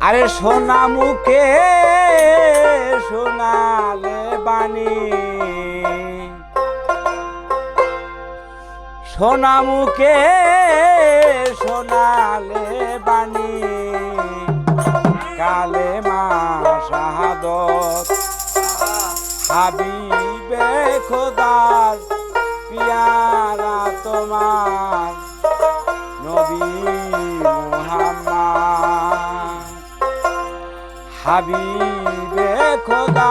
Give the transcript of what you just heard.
আরে সোনা মুখে সোনালে বাণী। সোনা মুখে সোনালে বাণী। কালে মা শাহাদত। হাবিবে খোদার হাবিবে খোদা